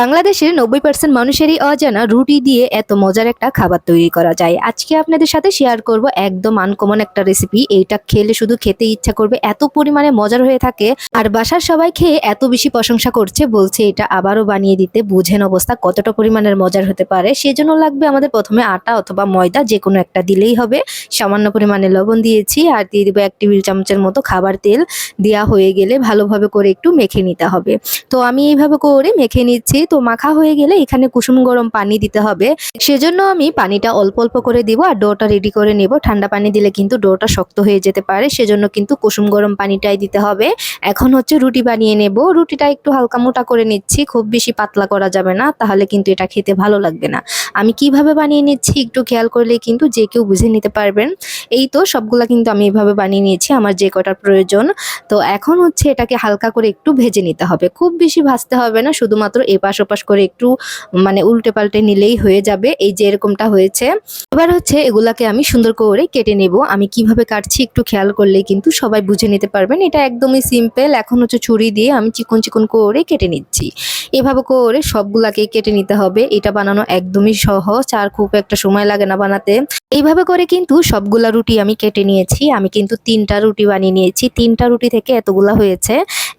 বাংলাদেশের নব্বই পার্সেন্ট মানুষেরই অজানা রুটি দিয়ে এত মজার একটা খাবার তৈরি করা যায়। আজকে আপনাদের সাথে শেয়ার করব একদম আনকমন একটা রেসিপি এইটা খেলে শুধু খেতে ইচ্ছা করবে, এত পরিমাণে মজার হয়ে থাকে আর বাসার সবাই খেয়ে এত বেশি প্রশংসা করছে, বলছে এটা আবারও বানিয়ে দিতে, বুঝেন অবস্থা কতটা পরিমাণের মজার হতে পারে। সেজন্য লাগবে আমাদের প্রথমে আটা অথবা ময়দা যে কোনো একটা দিলেই হবে। সামান্য পরিমাণে লবণ দিয়েছি আর দিয়ে দেবো এক টেবিল চামচের মতো খাবার তেল। দেওয়া হয়ে গেলে ভালোভাবে করে একটু মেখে নিতে হবে। তো আমি এইভাবে করে মেখে নিচ্ছি। তো মাখা হয়ে গেলে এখানে কুসুম গরম পানি দিতে হবে। সেজন্য আমি পানিটা অল্প অল্প করে দিব আর ডোটা রেডি করে নেব। ঠান্ডা পানি দিলে কিন্তু ডোটা শক্ত হয়ে যেতে পারে, সেজন্য কিন্তু কুসুম গরম পানিটাই দিতে হবে। এখন হচ্ছে রুটি বানিয়ে নেব। রুটিটা একটু হালকা মোটা করে নিচ্ছি, খুব বেশি পাতলা করা যাবে না, তাহলে কিন্তু এটা খেতে ভালো লাগবে না। আমি কীভাবে বানিয়ে নিচ্ছি একটু খেয়াল করলে কিন্তু যে কেউ বুঝে নিতে পারবেন। এই তো সবগুলা কিন্তু আমি এভাবে বানিয়ে নিয়েছি, আমার যে কটার প্রয়োজন। তো এখন হচ্ছে এটাকে হালকা করে একটু ভেজে নিতে হবে। খুব বেশি ভাজতে হবে না, শুধুমাত্র এপাশ ওপাশ করে একটু মানে উল্টে পাল্টে নিলেই হয়ে যাবে। এই যে এরকমটা হয়েছে। এবার হচ্ছে এগুলাকে আমি সুন্দর করে কেটে নেব। আমি কীভাবে কাটছি একটু খেয়াল করলে কিন্তু সবাই বুঝে নিতে পারবেন। এটা একদমই সিম্পল এখন হচ্ছে ছুরি দিয়ে আমি চিকন চিকন করে কেটে নিচ্ছি। এভাবে করে সবগুলাকে কেটে নিতে হবে। এটা বানানো একদমই সহজ। আর খুব একটা সময় লাগে না বানাতে। এইভাবে করে কিন্তু সবগুলা রুটি আমি কেটে নিয়েছি। আমি কিন্তু তিনটা রুটি বানিয়ে নিয়েছি। তিনটা রুটি থেকে এতগুলা হয়েছে।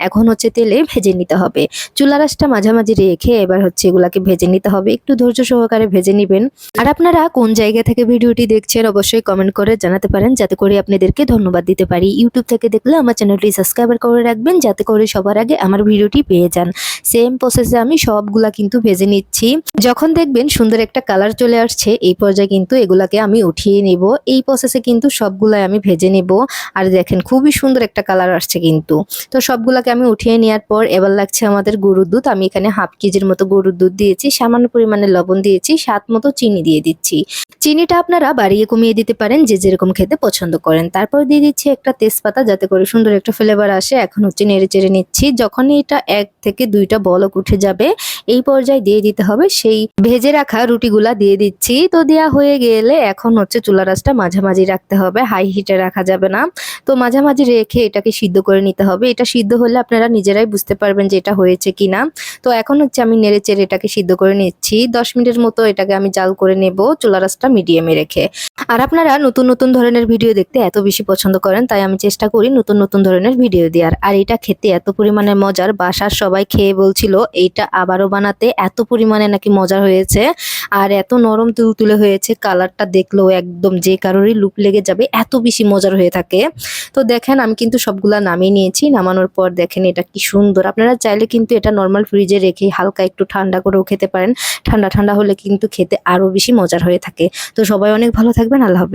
এখন হচ্ছে তেলে ভেজে নিতে হবে। চুলা রাসটা মাঝামাঝি রেখে এবার হচ্ছে এগুলাকে ভেজে নিতে হবে। একটু ধৈর্য সহকারে ভেজে নেবেন। আর আপনারা কোন জায়গা থেকে ভিডিওটি দেখছেন অবশ্যই কমেন্ট করে জানাতে পারেন। যাতে করে আপনাদেরকে ধন্যবাদ দিতে পারি। ইউটিউব থেকে দেখলে আমার চ্যানেলটি সাবস্ক্রাইবার করে রাখবেন। যাতে করে সবার আগে আমার ভিডিওটি পেয়ে যান। সেম প্রসেসে আমি সবগুলা কিন্তু ভেজে নিচ্ছি। যখন দেখবেন সুন্দর একটা কালার চলে আসছে, এই পর্যায়ে কিন্তু এগুলাকে আমি উঠিয়ে নেব। এই প্রসেসে কিন্তু সবগুলাই আমি ভেজে নেব। আর দেখেন খুবই সুন্দর একটা কালার আসছে কিন্তু। তো সবগুলাকে আমি উঠিয়ে নেওয়ার পর এবার লাগছে আমাদের গরুর দুধ। আমি এখানে হাফ কেজির মতো গরুর দুধ দিয়েছি, সামান্য পরিমাণে লবণ দিয়েছি, স্বাদ মতো চিনি দিয়ে দিচ্ছি। চিনিটা আপনারা বাড়িয়ে কমিয়ে দিতে পারেন, যে যেরকম খেতে পছন্দ করেন। তারপর দিয়ে দিচ্ছি একটা তেজপাতা, যাতে করে সুন্দর একটা ফ্লেভার আসে। এখন হচ্ছে নেড়ে চেড়ে নিচ্ছি। যখন এটা এক থেকে দুইটা বলক উঠে যাবে এই পর্যায়ে দিয়ে দিতে হবে। সেই ভেজে রাখা রুটিগুলা দিয়ে দিচ্ছি। তো দেওয়া হয়ে গেলে এখন হচ্ছে চুলা রাসটা মাঝামাঝি রাখতে হবে। হাই হিটে রাখা যাবে না। তো মাঝামাঝি রেখে এটাকে সিদ্ধ করে নিতে হবে। এটা সিদ্ধ হলে আপনারা নিজেরাই বুঝতে পারবেন যে এটা হয়েছে কিনা। তো এখন হচ্ছে আমি নেড়ে চেড়ে এটাকে সিদ্ধ করে নিচ্ছি। দশ মিনিটের মতো এটাকে আমি জাল করে নেব চুলা রাসটা মিডিয়ামে রেখে। আর আপনারা নতুন নতুন ধরনের ভিডিও দেখতে এত বেশি পছন্দ করেন, তাই আমি চেষ্টা করি নতুন নতুন ধরনের ভিডিও দেওয়ার। আর এটা খেতে এত পরিমাণে মজার। বাসার সবাই খেয়ে বলছিল, এইটা আবারও বানাতে এত পরিমাণে নাকি মজা হয়েছে। আর এত নরম তুলতুলে হয়েছে, কালারটা দেখলেও একদম যে কারোরই লুপ লেগে যাবে, এত বেশি মজার হয়ে থাকে। তো দেখেন, আমি কিন্তু সবগুলা নামিয়ে নিয়েছি, নামানোর পর দেখেন এটা কি সুন্দর। আপনারা চাইলে কিন্তু এটা নর্মাল ফ্রিজে রেখে হালকা একটু ঠান্ডা করেও খেতে পারেন। ঠান্ডা ঠান্ডা হলে কিন্তু খেতে আরও বেশি মজার হয়ে থাকে। তো সবাই অনেক ভালো থাকবেন, আল্লাহ হাফেজ।